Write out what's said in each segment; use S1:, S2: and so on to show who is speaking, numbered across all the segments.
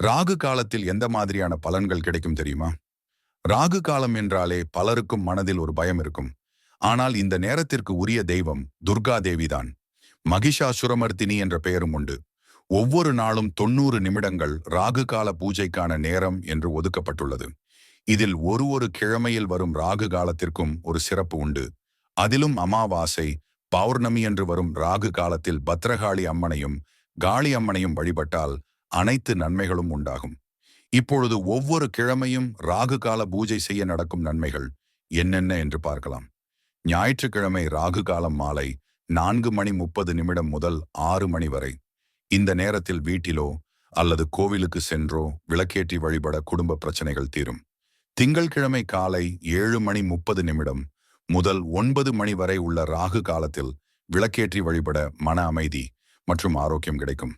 S1: ராகு காலத்தில் எந்த மாதிரியான பலன்கள் கிடைக்கும் தெரியுமா? ராகு காலம் என்றாலே பலருக்கும் மனதில் ஒரு பயம் இருக்கும். ஆனால் இந்த நேரத்திற்கு உரிய தெய்வம் துர்கா தேவிதான். மகிஷாசுரமர்த்தினி என்ற பெயரும் உண்டு. ஒவ்வொரு நாளும் தொண்ணூறு நிமிடங்கள் ராகு கால பூஜைக்கான நேரம் என்று ஒதுக்கப்பட்டுள்ளது. இதில் ஒரு ஒரு கிழமையில் வரும் ராகு காலத்திற்கும் ஒரு சிறப்பு உண்டு. அதிலும் அமாவாசை பௌர்ணமி என்று வரும் ராகு காலத்தில் பத்ரகாளி அம்மனையும் காளி அம்மனையும் வழிபட்டால் அனைத்து நன்மைகளும் உண்டாகும். இப்பொழுது ஒவ்வொரு கிழமையும் ராகு கால பூஜை செய்ய நடக்கும் நன்மைகள் என்னென்ன என்று பார்க்கலாம். ஞாயிற்றுக்கிழமை ராகு காலம் மாலை நான்கு மணி முப்பது நிமிடம் முதல் ஆறு மணி வரை. இந்த நேரத்தில் வீட்டிலோ அல்லது கோவிலுக்கு சென்றோ விளக்கேற்றி வழிபட குடும்ப பிரச்சனைகள் தீரும். திங்கள்கிழமை காலை ஏழு மணி முப்பது நிமிடம் முதல் ஒன்பது மணி வரை உள்ள ராகு காலத்தில் விளக்கேற்றி வழிபட மன அமைதி மற்றும் ஆரோக்கியம் கிடைக்கும்.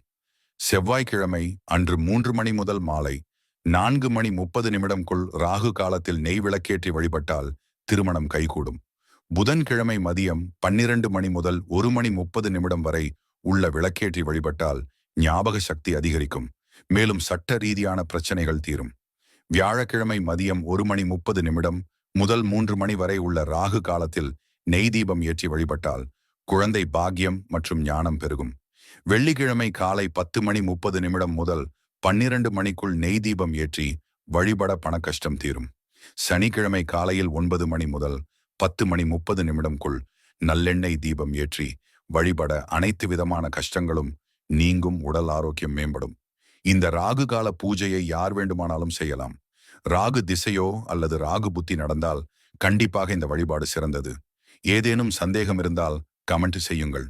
S1: செவ்வாய்க்கிழமை அன்று மூன்று மணி முதல் மாலை நான்கு மணி முப்பது நிமிடம்குள் ராகு காலத்தில் நெய் விளக்கேற்றி வழிபட்டால் திருமணம் கைகூடும். புதன்கிழமை மதியம் பன்னிரண்டு மணி முதல் ஒரு மணி முப்பது நிமிடம் வரை உள்ள விளக்கேற்றி வழிபட்டால் ஞாபக சக்தி அதிகரிக்கும். மேலும் சட்ட ரீதியான பிரச்சனைகள் தீரும். வியாழக்கிழமை மதியம் ஒரு மணி முப்பது நிமிடம் முதல் மூன்று மணி வரை உள்ள ராகு காலத்தில் நெய் தீபம் ஏற்றி வழிபட்டால் குழந்தை பாக்கியம் மற்றும் ஞானம் பெருகும். வெள்ளிக்கிழமை காலை பத்து மணி முப்பது நிமிடம் முதல் பன்னிரண்டு மணிக்குள் நெய் தீபம் ஏற்றி வழிபட பண கஷ்டம் தீரும். சனிக்கிழமை காலையில் ஒன்பது மணி முதல் பத்து மணி முப்பது நிமிடம்குள் நல்லெண்ணெய் தீபம் ஏற்றி வழிபட அனைத்து விதமான கஷ்டங்களும் நீங்கும் உடல் ஆரோக்கியம் மேம்படும். இந்த ராகு கால பூஜையை யார் வேண்டுமானாலும் செய்யலாம். ராகு திசையோ அல்லது ராகு புத்தி நடந்தால் கண்டிப்பாக இந்த வழிபாடு சிறந்தது. ஏதேனும் சந்தேகம் இருந்தால் கமெண்ட் செய்யுங்கள்.